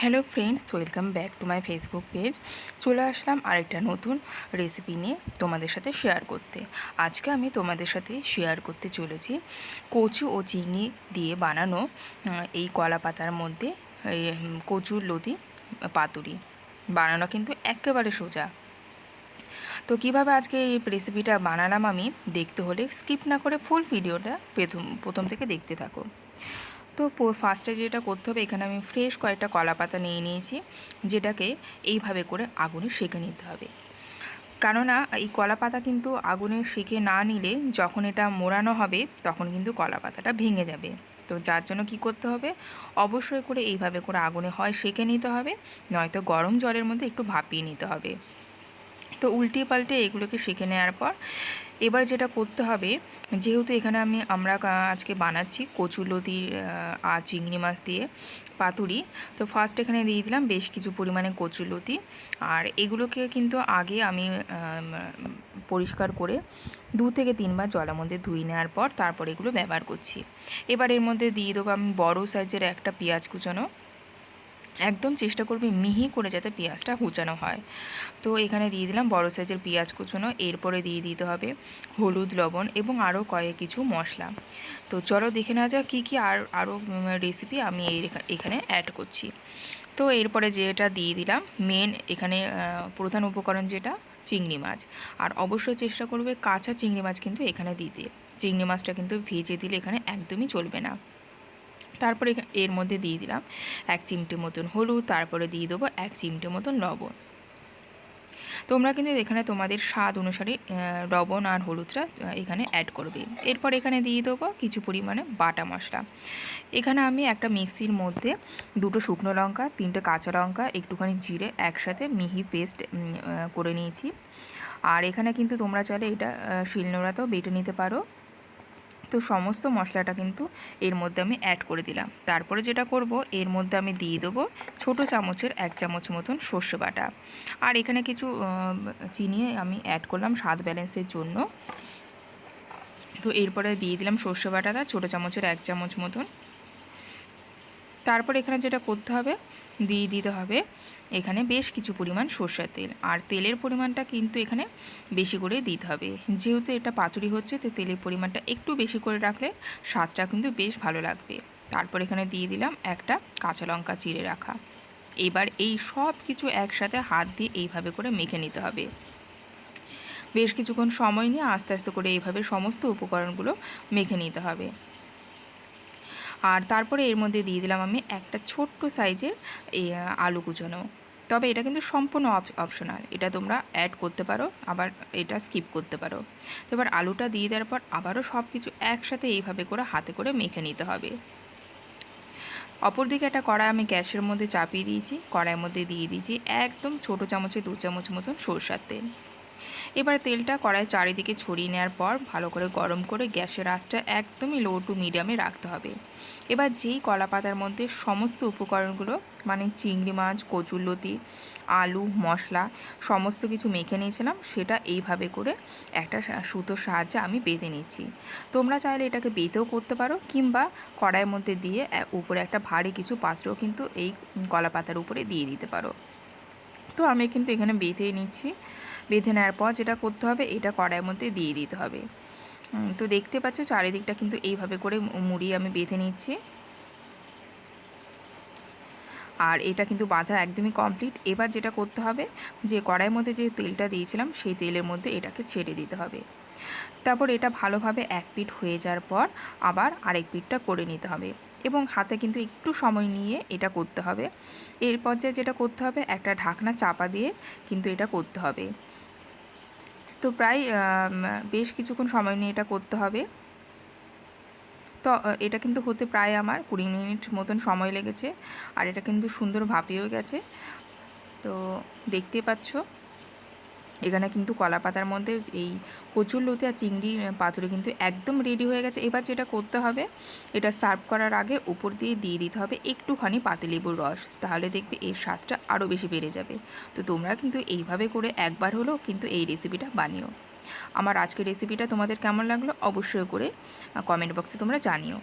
Hello friends welcome back to my Facebook page চলে আসলাম আরেকটা নতুন রেসিপি নিয়ে তোমাদের সাথে শেয়ার করতে। আজকে আমি তোমাদের সাথে শেয়ার করতে চলেছি কচু ও চিনি দিয়ে বানানো এই কলা পাতার মধ্যে কচুর লতি, পাতুরি। বানানো কিন্তু একেবারে সোজা। তো কীভাবে আজকে এই রেসিপিটা বানালাম আমি, দেখতে হলে স্কিপ না করে ফুল ভিডিওটা প্রথম প্রথম থেকে দেখতে থাকো। তো ফার্স্টে যেটা করতে হবে, এখানে আমি ফ্রেশ কয়েকটা কলা পাতা নিয়ে নিয়েছি, যেটাকে এইভাবে করে আগুনে সেঁকে নিতে হবে। কেননা, এই কলা পাতা কিন্তু আগুনে সেঁকে না নিলে যখন এটা মোড়ানো হবে, তখন কিন্তু কলা পাতাটা ভেঙে যাবে। তো যার জন্য কি করতে হবে? অবশ্যই করে এইভাবে করে আগুনে হয় সেঁকে নিতে হবে, নয়তো গরম জলের মধ্যে একটু ভাপিয়ে নিতে হবে। তো উল্টিয়ে পাল্টে এগুলোকে শিখে নেওয়ার পর এবার যেটা করতে হবে, যেহেতু এখানে আমি, আমরা আজকে বানাচ্ছি কচুলতির আর চিংড়ি মাছ দিয়ে পাতুরি, তো ফার্স্ট এখানে দিয়ে দিলাম বেশ কিছু পরিমাণে কচুলতি আর এগুলোকে কিন্তু আগে আমি পরিষ্কার করে দু থেকে তিনবার জলের মধ্যে ধুয়ে নেওয়ার পর তারপর এগুলো ব্যবহার করছি। এবার এর মধ্যে দিয়ে দেবো আমি বড়ো সাইজের একটা পেঁয়াজ কুচানো। একদম চেষ্টা করবি মিহি করে যাতে পেঁয়াজটা কুচানো হয়। তো এখানে দিয়ে দিলাম বড় সাইজের পেঁয়াজ কুচোনো, এরপরে দিয়ে দিতে হবে হলুদ, লবণ এবং আরও কয়েক কিছু মশলা। তো চলো দেখে নেওয়া যাক কী কী আর, আরও রেসিপি আমি এখানে অ্যাড করছি। তো এরপরে যেটা দিয়ে দিলাম মেন এখানে প্রধান উপকরণ যেটা, চিংড়ি মাছ। আর অবশ্যই চেষ্টা করবে কাঁচা চিংড়ি মাছ কিন্তু এখানে দিতে। চিংড়ি মাছটা কিন্তু ভেজে দিলে এখানে একদমই চলবে না। তারপরে এর মধ্যে দিয়ে দিলাম এক চিমটে মতন হলুদ, তারপরে দিয়ে দেবো এক চিমটে মতন লবণ। তোমরা কিন্তু এখানে তোমাদের স্বাদ অনুসারে লবণ আর হলুদটা এখানে অ্যাড করবে। এরপর এখানে দিয়ে দেবো কিছু পরিমাণে বাটা মশলা। এখানে আমি একটা মিক্সির মধ্যে দুটো শুকনো লঙ্কা, তিনটে কাঁচা লঙ্কা, একটুখানি জিরে একসাথে মিহি পেস্ট করে নিয়েছি। আর এখানে কিন্তু তোমরা চাইলে এটা শিলনোড়াতেও বেটে নিতে পারো। তো সমস্ত মশলাটা কিন্তু এর মধ্যে আমি অ্যাড করে দিলাম। তারপরে যেটা করব, এর মধ্যে আমি দিয়ে দেবো ছোট চামচের এক চামচ মতন সর্ষে বাটা। আর এখানে কিছু চিনি আমি অ্যাড করলাম স্বাদ ব্যালেন্সের জন্য। তো এরপরে দিয়ে দিলাম সর্ষে বাটাটা, ছোটো চামচের এক চামচ মতন। তারপর এখানে যেটা করতে হবে, দিয়ে দিতে হবে এখানে বেশ কিছু পরিমাণ সর্ষের তেল। আর তেলের পরিমাণটা কিন্তু এখানে বেশি করে দিতে হবে। যেহেতু এটা পাতুরি হচ্ছে, তো তেলের পরিমাণটা একটু বেশি করে রাখলে স্বাদটা কিন্তু বেশ ভালো লাগবে। তারপর এখানে দিয়ে দিলাম একটা কাঁচা লঙ্কা চিড়ে রাখা। এবার এই সব কিছু একসাথে হাত দিয়ে এইভাবে করে মেখে নিতে হবে। বেশ কিছুক্ষণ সময় নিয়ে আস্তে আস্তে করে এইভাবে সমস্ত উপকরণগুলো মেখে নিতে হবে। আর তারপরে এর মধ্যে দিয়ে দিলাম আমি একটা ছোট্ট সাইজের এই আলু কুচোনো। তবে এটা কিন্তু সম্পূর্ণ অপশনাল এটা তোমরা অ্যাড করতে পারো, আবার এটা স্কিপ করতে পারো। তো এবার আলুটা দিয়ে দেওয়ার পর আবারও সব কিছু একসাথে এইভাবে করে হাতে করে মেখে নিতে হবে। অপরদিকে একটা কড়াই আমি গ্যাসের মধ্যে চাপিয়ে দিয়েছি। কড়াইয়ের মধ্যে দিয়ে দিয়েছি একদম ছোটো চামচে দু চামচ মতন সরষার তেল। এবার তেলটা কড়াই চারিদিকে ছড়িয়ে নেওয়ার পর ভালো করে গরম করে গ্যাসের আঁচটা একদমই লো টু মিডিয়ামে রাখতে হবে। এবার যেই কলা পাতার মধ্যে সমস্ত উপকরণগুলো মানে চিংড়ি মাছ কচুরলতি আলু, মশলা সমস্ত কিছু মেখে নিয়েছিলাম, সেটা এইভাবে করে একটা সুতোর সাহায্যে আমি বেঁধে নিচ্ছি তোমরা চাইলে এটাকে বেঁধেও করতে পারো, কিংবা কড়াইয়ের মধ্যে দিয়ে উপরে একটা ভারী কিছু পাত্রও কিন্তু এই কলা পাতার উপরে দিয়ে দিতে পারো। তো আমি কিন্তু এখানে বেঁধে নিচ্ছি। বেঁধে নেওয়ার পর যেটা করতে হবে, এটা কড়াইয়ের মধ্যে দিয়ে দিতে হবে। তো দেখতে পাচ্ছ চারিদিকটা কিন্তু এইভাবে করে মুড়ি আমি বেঁধে নিচ্ছি। আর এটা কিন্তু বাঁধা একদমই কমপ্লিট এবার যেটা করতে হবে, যে কড়াইয়ের মধ্যে যে তেলটা দিয়েছিলাম, সেই তেলের মধ্যে এটাকে ছেড়ে দিতে হবে। তারপর এটা ভালোভাবে এক পিঠ হয়ে যাওয়ার পর আবার আরেক পিঠটা করে নিতে হবে এবং হাতে কিন্তু একটু সময় নিয়ে এটা করতে হবে। এর পর্যায়ে যেটা করতে হবে, একটা ঢাকনা চাপা দিয়ে কিন্তু এটা করতে হবে। তো প্রায় বেশ কিছুক্ষণ সময় নিয়ে এটা করতে হবে। তো এটা কিন্তু হতে প্রায় আমার কুড়ি মিনিট মতন সময় লেগেছে। আর এটা কিন্তু সুন্দর ভাপিয়েও গেছে। তো দেখতে পাচ্ছ? এখানে কিন্তু কলা পাতার মধ্যে এই কচুর লতি আর চিংড়ি পাতুরি কিন্তু একদম রেডি হয়ে গেছে। এবার যেটা করতে হবে, এটা সার্ভ করার আগে উপর দিয়ে দিয়ে দিতে হবে একটুখানি পাতিলেবুর রস। তাহলে দেখবে এর স্বাদটা আরও বেশি বেড়ে যাবে। তো তোমরা কিন্তু এইভাবে করে একবার হলেও কিন্তু এই রেসিপিটা বানিও। আমার আজকের রেসিপিটা তোমাদের কেমন লাগল অবশ্যই করে কমেন্ট বক্সে তোমরা জানিও।